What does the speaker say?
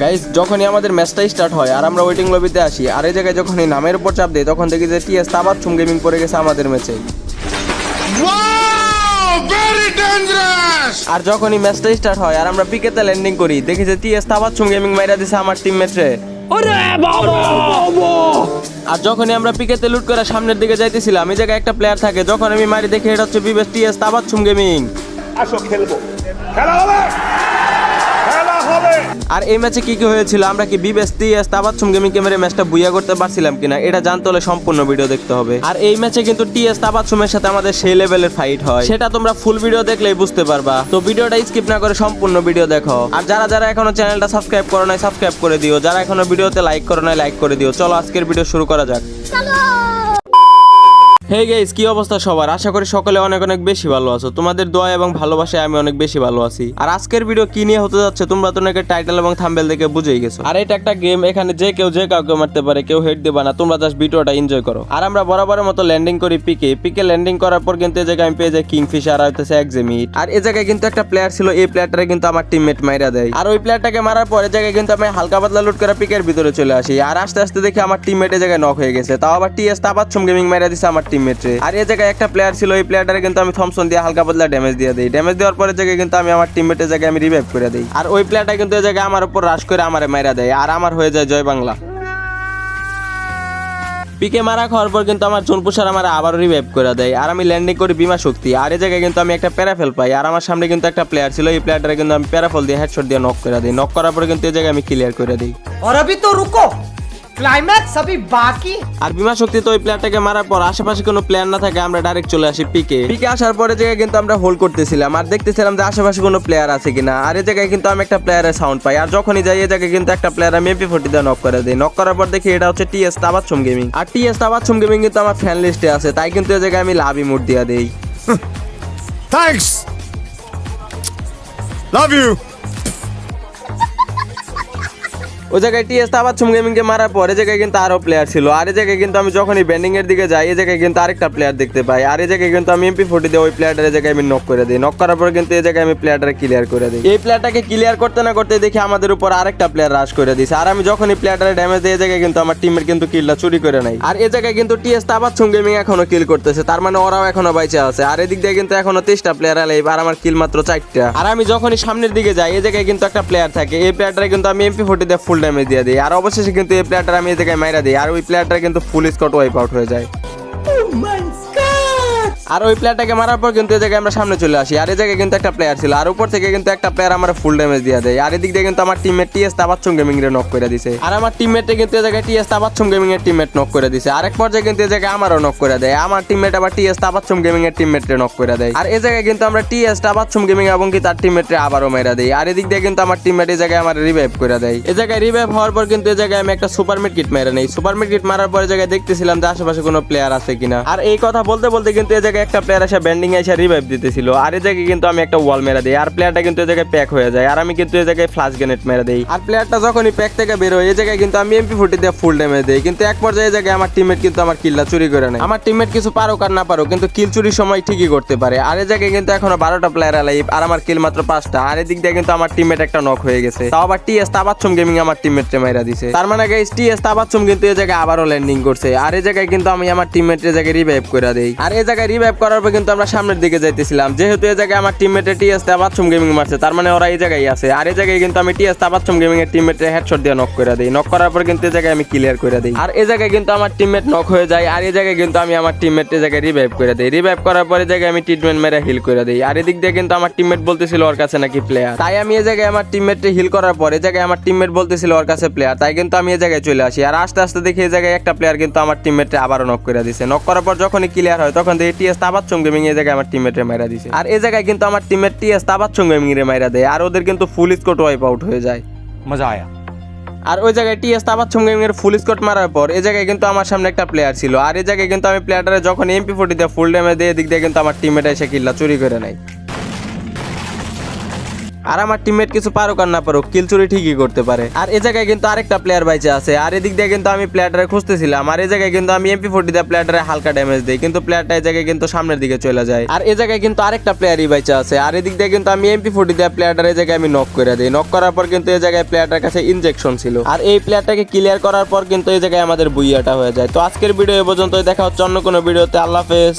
Guys যখনই আমাদের ম্যাচটা স্টার্ট হয় আর আমরা ওয়েটিং লবিতে আসি আর এই জায়গায় যখনই নামের উপর চাপ দিই তখন দেখি যে টিএস আবার চুম গেমিং পড়ে গেছে আমাদের ম্যাচে! আর যখনই ম্যাচটা স্টার্ট হয় আর আমরা পিকেতে ল্যান্ডিং করি দেখি যে টিএস আবার চুম গেমিং মাইরা দিছে আমার টিম ম্যাচে আর যখনই আমরা পিকেতে লুট করে সামনের দিকে যাইতেছিলাম এই জায়গায় একটা প্লেয়ার থাকে যখন আমি মারি দেখি এটা হচ্ছে বিবেশ টিএস আবার চুম গেমিং আসো খেলব। খেলা হবে! আর এই ম্যাচে কি কি হয়েছিল? আমরা কি বিবেস, টিএস তাবাচ্ছুম গেমিং ক্যামেরা ম্যাচটা বুইয়া করতে পারছিলাম কিনা? এটা জানতে হলে সম্পূর্ণ ভিডিও দেখতে হবে। আর এই ম্যাচে কিন্তু টি টিএস তাবাচ্ছুমের সাথে আমাদের সেই লেভেলের ফাইট হয়। সেটা তোমরা ফুল ভিডিও দেখলেই বুঝতে পারবা। তো ভিডিওটা স্কিপ না করে সম্পূর্ণ ভিডিও দেখো। আর যারা যারা এখনও চ্যানেলটা সাবস্ক্রাইব করো নাই সাবস্ক্রাইব করে দিও। যারা এখনও ভিডিওতে লাইক করো নাই লাইক করে দিও। চলো আজকের ভিডিও শুরু করা যাক। হে গাইস কি অবস্থা সবার? আশা করি সকলে অনেক অনেক বেশি ভালো আছো। তোমাদের দোয়া এবং ভালোবাসায় আমি অনেক বেশি ভালো আছি। আর আজকের ভিডিও কি নিয়ে হতে যাচ্ছে, তোমরা তো নাকি টাইটেল এবং থাম্বেল দেখে বুঝেই গেছো। আর এটা একটা গেম এখানে যে কেউ যে কাউকে মারতে পারে, কেউ হেড দেবা না। তোমরা জাস্ট ভিডিওটা এনজয় করো। আর আমরা বরাবরের মতো ল্যান্ডিং করি পিকে পিকে ল্যান্ডিং করার পর কিন্তু এই জায়গায় আমি পেয়ে যাই কিংফিশার আর হইতেছে এক্সিমিট আর এই জায়গায় কিন্তু একটা প্লেয়ার ছিল, এই প্লেয়ারটারে কিন্তু আমার টিমমেট মাইরা দেয়। আর ওই প্লেয়ারটাকে মারার পর এই জায়গায় কিন্তু আমি হালকা পাতলা লুট করে পিকের ভিতরে চলে আসি। আর আস্তে আস্তে দেখি আমার টিমমেট এই জায়গায় নক হয়ে গেছে। তাও আবার টিএস তাপাচ্ছম গেমিং মাইরা দিছে আমার টিমমেটে আর এই জায়গায় একটা প্লেয়ার ছিল ওই প্লেয়ারটারে কিন্তু আমি থমসন দিয়ে হালকা পাতলা ড্যামেজ দিয়ে দিই। ড্যামেজ দেওয়ার পরে জায়গায় কিন্তু আমি আমার টিমমেটের জায়গায় আমি রিভাইভ করে দিই। আর ওই প্লেয়ারটা কিন্তু এই জায়গায় আমার উপর রাশ করে আমারে মাইরা দেয়। আর আমার হয়ে যায় জয় বাংলা। পিকে মারা খাওয়ার পর কিন্তু আমার জোনপু স্যার আমার আবার রিভাইভ করে দেয়। আর আমি ল্যান্ডিং করি বিমা শক্তি আর এই জায়গায় কিন্তু আমি একটা প্যারাফেল পাই। আর আমার সামনে কিন্তু একটা প্লেয়ার ছিল এই প্লেয়ারটারে কিন্তু আমি প্যারাফেল দিয়ে হেডশট দিয়ে নক করে দিই। নক করার পরে কিন্তু এই জায়গায় আমি ক্লিয়ার করে দিই। আর তো রুকো ক্লাইম্যাক্স সবই বাকি আর বিমা শক্তি তো ওই প্লেয়ারটাকে মারার পর আশেপাশে কোনো প্লেয়ার না থাকে আমরা ডাইরেক্ট চলে আসি পিকে। পিকে আসার পরে জায়গায় কিন্তু আমরা হোল্ড করতেছিলাম আর দেখতেছিলাম যে আশেপাশে কোনো প্লেয়ার আছে কিনা। আর এই জায়গায় কিন্তু আমি একটা প্লেয়ারের সাউন্ড পাই। আর যখনই যাই এই জায়গায় কিন্তু একটা প্লেয়ার আমি এমপি ফোর্টি দিয়ে নক করে দিই। নক করার পর দেখি এটা হচ্ছে টিএস তাবাচ্ছুম গেমিং আর টিএস তাবাচ্ছুম গেমিং কিন্তু আমার ফ্যান লিস্টে আছে তাই কিন্তু এই জায়গায় আমি লাভ ইমোট দিয়ে দিই। থ্যাংকস লাভ ইউ ওই জায়গায় টিএস তাবাচ্ছুম গেমিং কে মারার পর এই জায়গায় কিন্তু আরও প্লেয়ার ছিল। আর এই জায়গায় কিন্তু আমি যখনই ব্যান্ডিং এর দিকে যাই, এই জায়গায় কিন্তু আরেকটা প্লেয়ার দেখতে পাই। আর এই জায়গায় কিন্তু আমি এমপি ফোর্টি দিয়ে ওই প্লেয়ারটার জায়গায় আমি নক করে দিই। নক করার পর কিন্তু এই জায়গায় আমি প্লেয়ারটা ক্লিয়ার করে দিই। এই প্লেয়ারটাকে ক্লিয়ার করতে না করতে দেখি আমাদের উপর আরেকটা প্লেয়ার রাশ করে দিছে। আর আমি যখনই প্লেয়ারটারে ড্যামেজ দিই, এই জায়গায় কিন্তু আমার টিমের কিন্তু কিলটা চুরি করে নাই। আর এই জায়গায় কিন্তু টিএস তাবাচ্ছুম গেমিং এখনও কিল করতেছে। তার মানে ওরাও এখনও বাইচে আছে। আর এদিক দিয়ে কিন্তু এখনও তেইশটা প্লেয়ার আলাই আর আমার কিল মাত্র চারটা। আর আমি যখনই সামনের দিকে যাই, এই জায়গায় কিন্তু একটা প্লেয়ার থাকে। এই প্লেয়ারটারে কিন্তু আমি এমপি ফোর্টি দিয়ে ফুল ড্যামেজ দিয়ে দিই আর অবশেষে কিন্তু এই প্লেয়ারটা আমি জায়গায় মাইরা দিই। আর ওই প্লেয়ারটা কিন্তু ফুল স্কট ওয়াইপ আউট হয়ে যায়। আর ওই প্লেয়ারটাকে মারার পর কিন্তু এই জায়গায় আমরা সামনে চলে আসি আর এই জায়গায় কিন্তু একটা প্লেয়ার ছিল আর উপর থেকে কিন্তু একটা প্লেয়ার আমার ফুল ড্যামেজ দিয়ে দেয় আর এদিক দিয়ে কিন্তু আমার টিমমেট টিএস তাবাচ্ছম গেমিং রে নক করে দিছে আর আমার টিমমেটে কিন্তু এই জায়গায় টিএস তাবাচ্ছম গেমিং এর টিমমেট নক করে দিছে আরেক পর্যায়ে কিন্তু এই জায়গায় আমারও নক করে দেয় আমার টিমমেট আবার টিএস তাবাচ্ছম গেমিং এর টিমমেট রে নক করে দেয় আর এই জায়গায় কিন্তু আমরা টিএস তাবাচ্ছম গেমিং এবং কি তার টিমমেট রে আবারও মেরা দেই আর এদিক দিয়ে কিন্তু আমার টিমমেট এই জায়গায় আমার রিভাইভ করে দেয় এই জায়গায় রিভাইভ হওয়ার পর কিন্তু এই জায়গায় আমি একটা সুপার মিড কিট মেরে নেই সুপার মিড কিট মারার পরে জায়গায় দেখতেছিলাম যে আশেপাশে কোনো প্লেয়ার আছে কিনা আর এই কথা বলতে বলতে কিন্তু এই জায়গায় একটা প্লেয়ার এসে ব্যান্ডিং এসে রিভাইভ দিতেছিল আর এই জায়গায় কিন্তু আমি একটা ওয়াল মেরে দিই আর প্লেয়ারটা কিন্তু এই জায়গায় প্যাক হয়ে যায় আর আমি কিন্তু এই জায়গায় ফ্লাশ গ্রেনেড মেরে দিই আর প্লেয়ারটা যখনই প্যাক থেকে বের হয় এই জায়গায় কিন্তু আমি এমপি ফোর্টি দিয়ে ফুল ড্যামেজ দিই কিন্তু এক পর্যায়ে জায়গায় আমার টিমমেট কিন্তু আমার কিলটা চুরি করে নেয় আমার টিমমেট কিছু পারুক আর না পারুক কিন্তু কিল চুরির সময় ঠিকই করতে পারে আর এই জায়গায় কিন্তু এখনও বারোটা প্লেয়ার আলাইভ আর আমার কিল মাত্র পাঁচটা আর এদিক দিয়ে কিন্তু আমার টিমমেট একটা নক হয়ে গেছে তাও আবার টিএস তাবাচ্ছম গেমিং আমার টিমমেটকে মাইরা দিছে তার মানে গাইস টিএস তাবাচ্ছম কিন্তু এই জায়গায় আবারও ল্যান্ডিং করছে আর এই জায়গায় কিন্তু আমি আমার টিমমেটের জায়গায় রিভাইভ করে দেই আর এই জায়গায় রিভাইভ করার পর কিন্তু আমরা সামনের দিকে যাইতেছিলাম যেহেতু এই জায়গায় আমার টিমমেটে টিএস তাবাচ্ছম গেমিং মারছে তার মানে ওরা এই জায়গায় আছে আর এই জায়গায় কিন্তু আমি টিএস তাবাচ্ছম গেমিং এর টিমমেটে হেডশট দিয়ে নক করে দেই নক করার পর কিন্তু এই জায়গায় আমি ক্লিয়ার করে দেই আর এই জায়গায় কিন্তু আমার টিমমেট নক হয়ে যায় আর এই জায়গায় কিন্তু আমি আমার টিমমেটের জায়গায় রিভাইভ করে দেই রিভাইভ করার পরে জায়গায় আমি ট্রিটমেন্ট মেরে হিল করে দেই আর এদিক দিয়ে কিন্তু আমার টিমমেট বলতেছিল ওর কাছে নাকি প্লেয়ার তাই আমি এই জায়গায় আমার টিমমেটে হিল করার পর এই জায়গায় আমার টিমমেট বলতেছিল ওর কাছে প্লেয়ার তাই কিন্তু আমি এই জায়গায় চলে আসি আর আস্তে আস্তে দেখি এই জায়গায় একটা প্লেয়ার কিন্তু আমার টিমমেটে আবারও নক করে দিছে নক করার পর যখনই ক্লিয়ার হয় তখন দেখি টিএস তাবাচ্ছম গেমিং এই জায়গায় আমার টিমমেটে মাইরা দিছে। আর এই জায়গায় কিন্তু আমার টিমমেট টিএস তাবাচ্ছম গেমিং রে মারা দেয়। আর ওদের কিন্তু ফুল স্কোট ওয়াইপ আউট হয়ে যায়। মজা আয়া। আর ওই জায়গায় টিএস তাবাচ্ছম গেমিং এর ফুল স্কট মারার পর এই জায়গায় কিন্তু আমার সামনে একটা প্লেয়ার ছিল। আর এই জায়গায় কিন্তু আমি প্লেয়ারটারে যখন এমপি ফোর্টি দিয়ে ফুল ড্যামেজ দিয়ে দিক দিয়ে কিন্তু আমার টিমমেট এসে কিল্লা চুরি করে নেয়। আর আমার টিমমেট কিছু পারুক আর না পারুক কিল চুরি ঠিকই করতে পারে। আর এই জায়গায় কিন্তু আরেকটা প্লেয়ার বাইচে আছে, আর এদিক দিয়ে কিন্তু আমি প্লেয়ারটারে খুঁজতেছিলাম, আর এই জায়গায় কিন্তু আমি এমপি ফোর্টি দিয়ে প্লেয়ারটারে হালকা ড্যামেজ দিই, কিন্তু প্লেয়ারটা এই জায়গায় কিন্তু সামনের দিকে চলে যায়। আর এই জায়গায় কিন্তু আরেকটা প্লেয়ারই বাইচে আছে, আর এদিক দিয়ে কিন্তু আমি এমপি ফোর্টি দিয়ে প্লেয়ারটার এই জায়গায় আমি নক করে দিই। নক করার পর কিন্তু এই জায়গায় প্লেয়ারটার কাছে ইনজেকশন ছিল। আর এই প্লেয়ারটাকে ক্লিয়ার করার পর কিন্তু এই জায়গায় আমাদের বুইয়াটা হয়ে যায়। তো আজকের ভিডিও এ পর্যন্তই, দেখা হচ্ছে অন্য কোনো ভিডিওতে আল্লাহ হাফেজ।